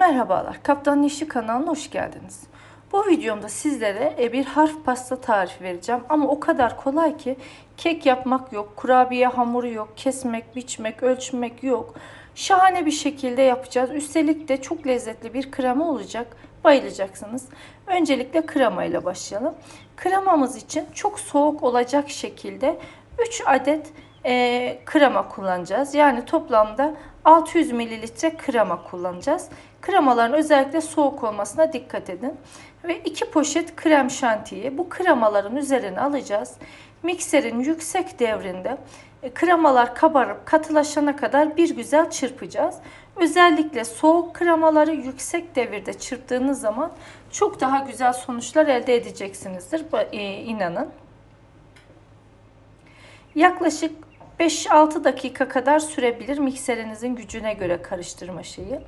Merhabalar, Kaptan Neşi kanalına hoş geldiniz. Bu videomda sizlere bir harf pasta tarifi vereceğim ama o kadar kolay ki kek yapmak yok, kurabiye hamuru yok, kesmek, biçmek, ölçmek yok. Şahane bir şekilde yapacağız. Üstelik de çok lezzetli bir krema olacak. Bayılacaksınız. Öncelikle krema ile başlayalım. Kremamız için çok soğuk olacak şekilde 3 adet krema kullanacağız. Yani toplamda 600 mililitre krema kullanacağız. Kremaların özellikle soğuk olmasına dikkat edin. Ve 2 poşet krem şantiyi bu kremaların üzerine alacağız. Mikserin yüksek devrinde e, kremalar kabarıp katılaşana kadar bir güzel çırpacağız. Özellikle soğuk kremaları yüksek devirde çırptığınız zaman çok daha güzel sonuçlar elde edeceksinizdir. E, inanın. Yaklaşık 5-6 dakika kadar sürebilir mikserinizin gücüne göre karıştırma şeyi.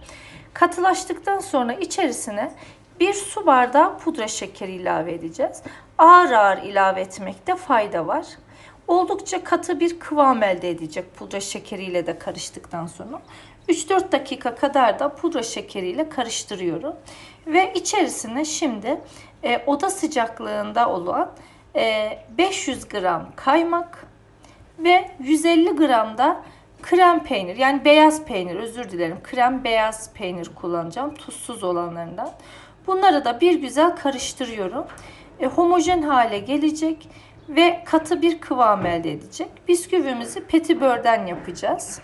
Katılaştıktan sonra içerisine bir su bardağı pudra şekeri ilave edeceğiz. Ağır ağır ilave etmekte fayda var. Oldukça katı bir kıvam elde edecek pudra şekeriyle de karıştıktan sonra. 3-4 dakika kadar da pudra şekeriyle karıştırıyorum. Ve içerisine şimdi e, oda sıcaklığında olan e, 500 gram kaymak, ve 150 gram da krem peynir yani beyaz peynir özür dilerim krem beyaz peynir kullanacağım tuzsuz olanlarından. Bunları da bir güzel karıştırıyorum. E, homojen hale gelecek ve katı bir kıvam elde edecek. Bisküvimizi petibörden yapacağız.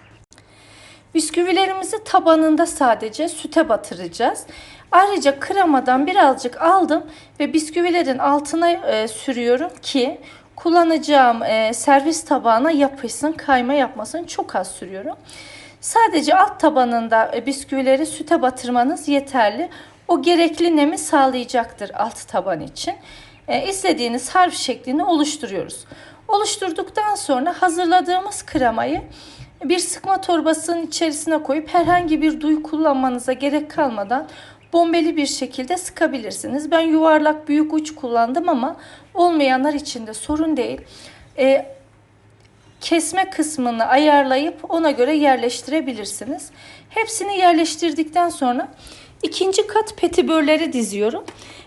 Bisküvilerimizi tabanında sadece süte batıracağız. Ayrıca kremadan birazcık aldım ve bisküvilerin altına e, sürüyorum ki kullanacağım e, servis tabağına yapışsın, kayma yapmasın çok az sürüyorum. Sadece alt tabanında e, bisküvileri süte batırmanız yeterli. O gerekli nemi sağlayacaktır alt taban için. E, istediğiniz harf şeklini oluşturuyoruz. Oluşturduktan sonra hazırladığımız kremayı bir sıkma torbasının içerisine koyup herhangi bir duy kullanmanıza gerek kalmadan bombeli bir şekilde sıkabilirsiniz. Ben yuvarlak büyük uç kullandım ama olmayanlar için de sorun değil. Ee, kesme kısmını ayarlayıp ona göre yerleştirebilirsiniz. Hepsini yerleştirdikten sonra ikinci kat petibörleri diziyorum.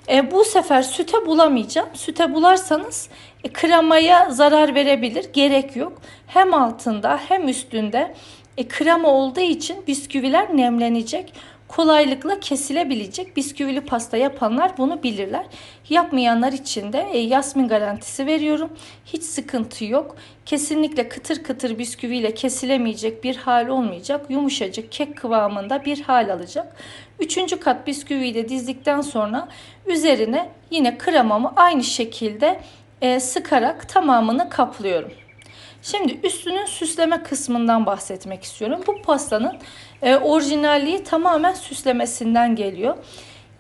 E, bu sefer süte bulamayacağım. Süte bularsanız e, kremaya zarar verebilir. Gerek yok. Hem altında hem üstünde e, krema olduğu için bisküviler nemlenecek kolaylıkla kesilebilecek bisküvili pasta yapanlar bunu bilirler. Yapmayanlar için de e, Yasmin garantisi veriyorum. Hiç sıkıntı yok. Kesinlikle kıtır kıtır bisküviyle kesilemeyecek bir hal olmayacak. Yumuşacık kek kıvamında bir hal alacak. Üçüncü kat bisküviyi de dizdikten sonra üzerine yine kremamı aynı şekilde e, sıkarak tamamını kaplıyorum. Şimdi üstünün süsleme kısmından bahsetmek istiyorum. Bu pastanın e, orijinalliği tamamen süslemesinden geliyor.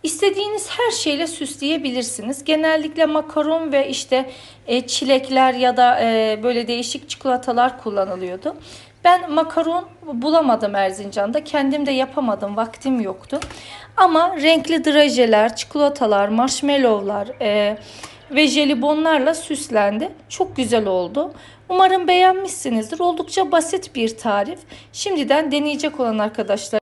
İstediğiniz her şeyle süsleyebilirsiniz. Genellikle makaron ve işte e, çilekler ya da e, böyle değişik çikolatalar kullanılıyordu. Ben makaron bulamadım Erzincan'da. Kendim de yapamadım. Vaktim yoktu. Ama renkli drajeler, çikolatalar, marshmallowlar, e, ve jelibonlarla süslendi. Çok güzel oldu. Umarım beğenmişsinizdir. Oldukça basit bir tarif. Şimdiden deneyecek olan arkadaşlar